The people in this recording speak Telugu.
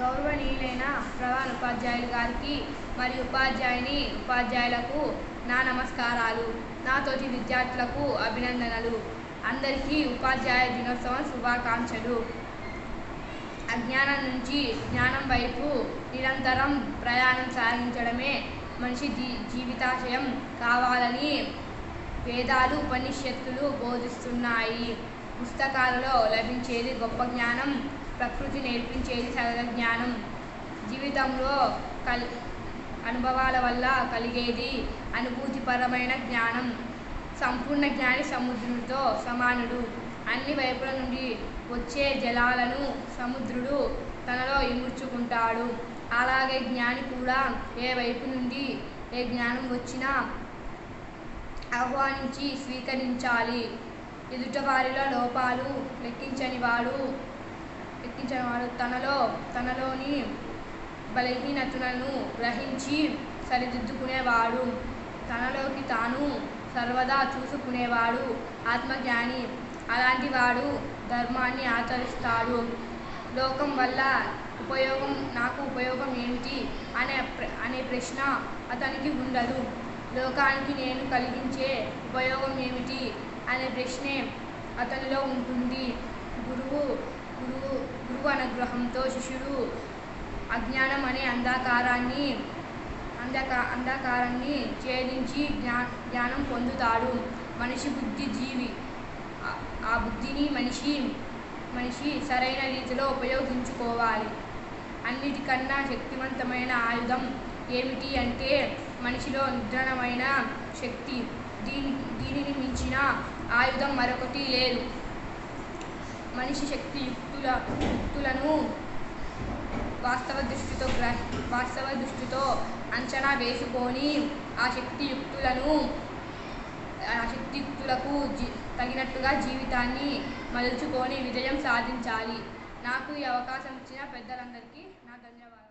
గౌరవనీయులైన ప్రధాన ఉపాధ్యాయులు గారికి మరియు ఉపాధ్యాయుని ఉపాధ్యాయులకు నా నమస్కారాలు. నా తోటి విద్యార్థులకు అభినందనలు. అందరికీ ఉపాధ్యాయ దినోత్సవం శుభాకాంక్షలు. అజ్ఞానం నుంచి జ్ఞానం వైపు నిరంతరం ప్రయాణం సాగించడమే మనిషి జీ జీవితాశయం కావాలని వేదాలు ఉపనిషత్తులు బోధిస్తున్నాయి. పుస్తకాలలో లభించేది గొప్ప జ్ఞానం ప్రకృతి నేర్పించేది సహజ జ్ఞానం. జీవితంలో కల్ అనుభవాల వల్ల కలిగేది అనుభూతిపరమైన జ్ఞానం. సంపూర్ణ జ్ఞాని సముద్రుడితో సమానుడు. అన్ని వైపుల నుండి వచ్చే జలాలను సముద్రుడు తనలో ఇముడ్చుకుంటాడు. అలాగే జ్ఞాని కూడా ఏ వైపు నుండి ఏ జ్ఞానం వచ్చినా ఆహ్వానించి స్వీకరించాలి. ఎదుటవారిలో లోపాలు లెక్కించని వాడు లెక్కించని తనలో తనలోని బలహీనతలను గ్రహించి సరిదిద్దుకునేవాడు. తనలోకి తాను సర్వదా చూసుకునేవాడు. ఆత్మజ్ఞాని అలాంటి వాడు ధర్మాన్ని ఆచరిస్తాడు. లోకం వల్ల ఉపయోగం నాకు ఉపయోగం ఏమిటి అనే ప్ర అనే ప్రశ్న అతనికి ఉండదు. లోకానికి నేను కలిగించే ఉపయోగం ఏమిటి అనే ప్రశ్నే అతనిలో ఉంటుంది. గురువు గురువు గురువు అనుగ్రహంతో శిష్యుడు అజ్ఞానం అనే అంధకారాన్ని అంధకా అంధకారాన్ని ఛేదించి జ్ఞా జ్ఞానం పొందుతాడు. మనిషి బుద్ధి జీవి ఆ- ఆ బుద్ధిని మనిషి మనిషి సరైన రీతిలో ఉపయోగించుకోవాలి. అన్నిటికన్నా శక్తివంతమైన ఆయుధం ఏమిటి అంటే మనిషిలో నిద్రణమైన శక్తి. దీని దీనిని మించిన ఆయుధం మరొకటి లేదు. మనిషి శక్తి యుక్తుల యుక్తులను వాస్తవ దృష్టితో గ్రహ వాస్తవ దృష్టితో అంచనా వేసుకొని ఆ శక్తి యుక్తులను ఆ శక్తియుక్తులకు జీ తగినట్టుగా జీవితాన్ని మలుచుకొని విజయం సాధించాలి. నాకు ఈ అవకాశం ఇచ్చిన పెద్దలందరికీ నా ధన్యవాదాలు.